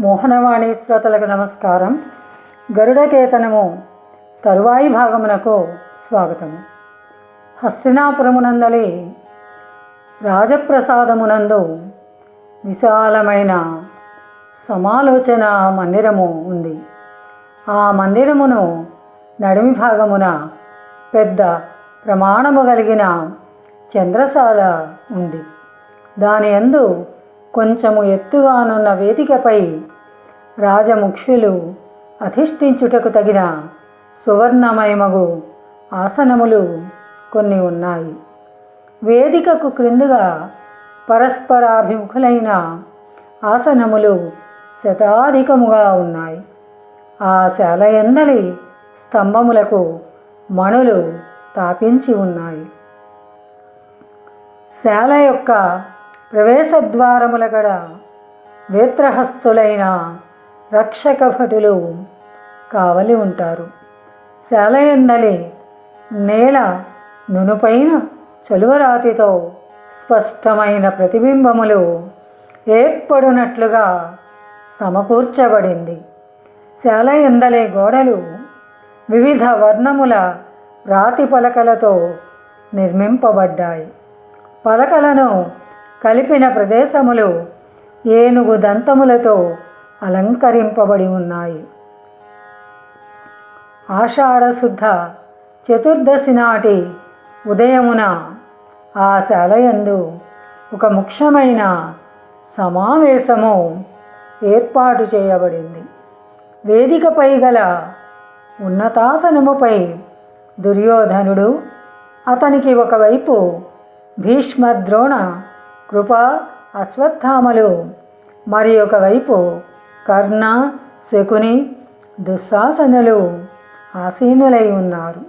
మోహనవాణి శ్రోతలకు నమస్కారం. గరుడకేతనము తరువాయి భాగమునకు స్వాగతము హస్తినాపురమునందలి రాజప్రసాదమునందు విశాలమైన సమాలోచన మందిరము ఉంది. ఆ మందిరమును నడిమి భాగమున పెద్ద ప్రమాణము కలిగిన చంద్రశాల ఉంది. దాని యందు కొంచెము ఎత్తుగానున్న వేదికపై రాజముఖ్యులు అధిష్ఠించుటకు తగిన సువర్ణమయమగు ఆసనములు కొన్ని ఉన్నాయి. వేదికకు క్రిందుగా పరస్పరాభిముఖులైన ఆసనములు శతాధికముగా ఉన్నాయి. ఆ శాలయందలి స్తంభములకు మణులు తాపించి ఉన్నాయి. శాల యొక్క ప్రవేశద్వారముల గడ వేత్రహస్తులైన రక్షక భటులు కావలి ఉంటారు. శాలయందలి నేల నునుపైన చలువరాతితో స్పష్టమైన ప్రతిబింబములు ఏర్పడినట్లుగా సమకూర్చబడింది. శాలయందలి గోడలు వివిధ వర్ణముల రాతి పలకలతో నిర్మింపబడ్డాయి. పలకలను కలిపిన ప్రదేశములు ఏనుగు దంతములతో అలంకరింపబడి ఉన్నాయి. ఆషాఢశుద్ధ చతుర్దశి నాటి ఉదయమున ఆ శాలయందు ఒక ముఖ్యమైన సమావేశము ఏర్పాటు చేయబడింది. వేదికపై గల ఉన్నతాసనముపై దుర్యోధనుడు అతనికి ఒకవైపు భీష్మద్రోణ కృప అశ్వత్థామలు. మరి ఒకవైపు కర్ణ శకుని దుశ్శాసనులు ఆసీనులై ఉన్నారు.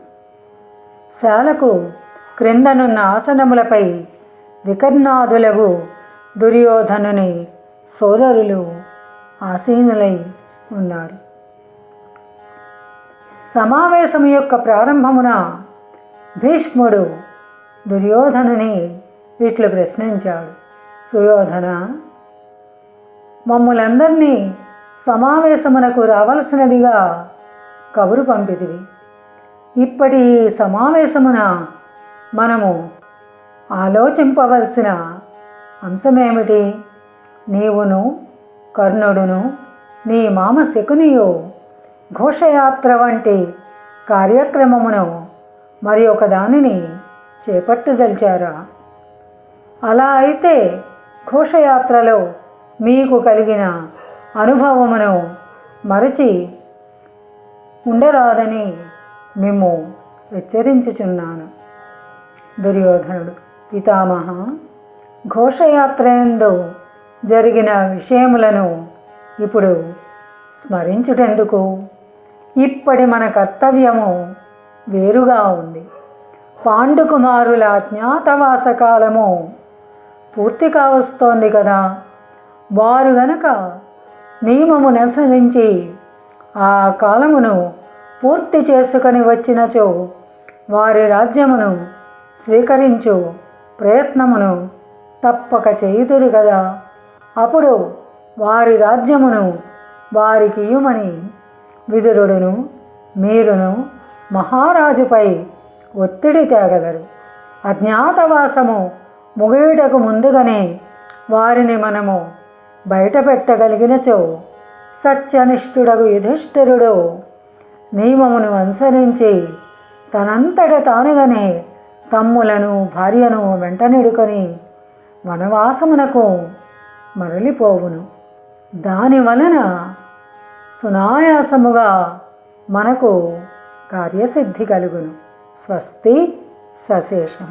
శాలకు క్రిందనున్న ఆసనములపై వికర్ణాదులగు దుర్యోధనుని సోదరులు ఆసీనులై ఉన్నారు. సమావేశం యొక్క ప్రారంభమున భీష్ముడు దుర్యోధనుని ఇట్లు ప్రశ్నించాడు. సుయోధన మమ్ములందరినీ సమావేశమునకు రావలసినదిగా కబురు పంపితివి. ఇప్పటి సమావేశమున మనము ఆలోచింపవలసిన అంశమేమిటి? నీవును కర్ణుడును నీ మామ శకునియు ఘోషయాత్ర వంటి కార్యక్రమమును మరి ఒక దానిని చేపట్టదలిచారా? అలా అయితే ఘోషయాత్రలో మీకు కలిగిన అనుభవమును మరచి ఉండరాదని మేము హెచ్చరించుచున్నాను. దుర్యోధనుడు పితామహ ఘోషయాత్రయందు జరిగిన విషయములను ఇప్పుడు స్మరించుటెందుకు? ఇప్పటి మన కర్తవ్యము వేరుగా ఉంది. పాండుకుమారుల అజ్ఞాతవాస కాలము పూర్తి కావస్తోంది కదా. వారు గనక నియమము అనుసరించి ఆ కాలమును పూర్తి చేసుకొని వచ్చినచో వారి రాజ్యమును స్వీకరించు ప్రయత్నమును తప్పక చేయుదురు కదా. అప్పుడు వారి రాజ్యమును వారికి ఇయుమని విదురుడును మీరును మహారాజుపై ఒత్తిడి తేగలరు. అజ్ఞాతవాసము ముగియుటకు ముందుగానే వారిని మనము బయటపెట్టగలిగినచో సత్యనిష్ఠుడగు యుధిష్ఠిరుడు నియమమును అనుసరించి తనంతట తానుగానే తమ్ములను భార్యను వెంటనిడుకొని వనవాసమునకు మరలిపోవును. దాని వలన సునాయాసముగా మనకు కార్యసిద్ధి కలుగును. స్వస్తి సశేషం.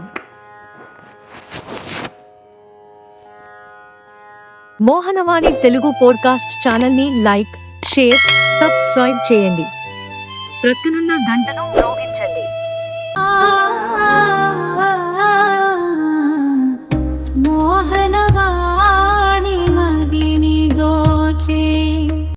మోహనవాణి తెలుగు పోడ్కాస్ట్ ఛానల్ని లైక్ షేర్ సబ్స్క్రైబ్ చేయండి. ప్రక్కనున్న గంటను మ్రోగించండి.